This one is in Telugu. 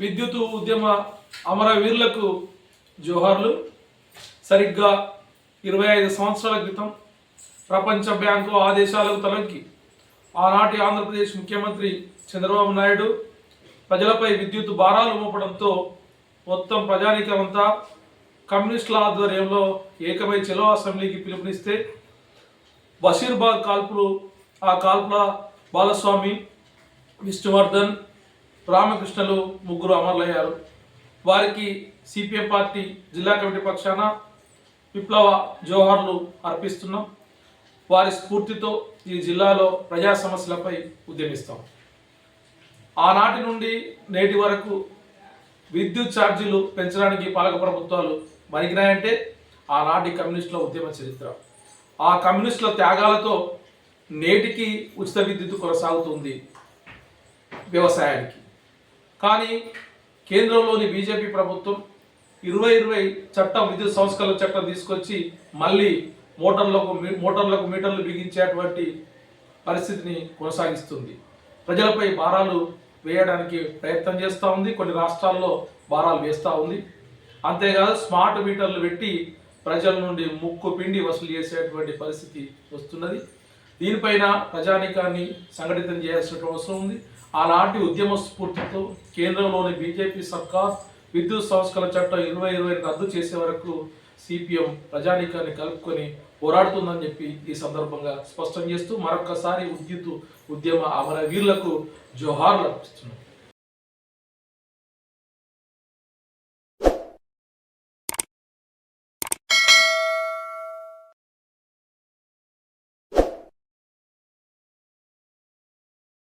విద్యుత్ ఉద్యమ అమరవీరులకు జోహార్లు. సరిగ్గా ఇరవై ఐదు సంవత్సరాల క్రితం ప్రపంచ బ్యాంకు ఆదేశాలకు తలంకి ఆనాటి ఆంధ్రప్రదేశ్ ముఖ్యమంత్రి చంద్రబాబు నాయుడు ప్రజలపై విద్యుత్ భారాలు మోపడంతో మొత్తం ప్రజానీకమంతా కమ్యూనిస్టుల ఆధ్వర్యంలో ఏకమై చెలో అసెంబ్లీకి పిలుపునిస్తే బషీర్బాగ్ కాల్పులు ఆ కాల్పుల బాలస్వామి విష్ణువర్ధన్ రామకృష్ణలు ముగ్గురు అమరులయ్యారు. వారికి సిపిఎం పార్టీ జిల్లా కమిటీ పక్షాన విప్లవ జోహార్లు అర్పిస్తున్నాం. వారి స్ఫూర్తితో ఈ జిల్లాలో ప్రజా సమస్యలపై ఉద్యమిస్తాం. ఆనాటి నుండి నేటి వరకు విద్యుత్ ఛార్జీలు పెంచడానికి పాలక ప్రభుత్వాలు మరిగినాయంటే ఆనాటి కమ్యూనిస్టుల ఉద్యమ చరిత్ర. ఆ కమ్యూనిస్టుల త్యాగాలతో నేటికి ఉచిత విద్యుత్ కొనసాగుతుంది వ్యవసాయానికి. కానీ కేంద్రంలోని బీజేపీ ప్రభుత్వం ఇరవై ఇరవై చట్టం విద్యుత్ సంస్కరణ చట్టం తీసుకొచ్చి మళ్ళీ మోటార్లకు మోటార్లకు మీటర్లు బిగించేటువంటి పరిస్థితిని కొనసాగిస్తుంది. ప్రజలపై భారాలు వేయడానికి ప్రయత్నం చేస్తూ ఉంది. కొన్ని రాష్ట్రాల్లో భారాలు వేస్తూ ఉంది. అంతేకాదు స్మార్ట్ మీటర్లు పెట్టి ప్రజల నుండి ముక్కు పిండి వసూలు చేసేటువంటి పరిస్థితి వస్తున్నది. దీనిపైన ప్రజానికాన్ని సంఘటితం చేయాల్సిన అవసరం ఉంది. ఆనాటి ఉద్యమ స్ఫూర్తితో కేంద్రంలోని బీజేపీ సర్కార్ విద్యుత్ సంస్కరణ చట్టం ఇరవై ఇరవై రద్దు చేసే వరకు సిపిఎం ప్రజానీకాన్ని కలుపుకొని పోరాడుతుందని చెప్పి ఈ సందర్భంగా స్పష్టం చేస్తూ మరొకసారి విద్యుత్ ఉద్యమ అమరవీరులకు జోహార్లు అర్పిస్తున్నారు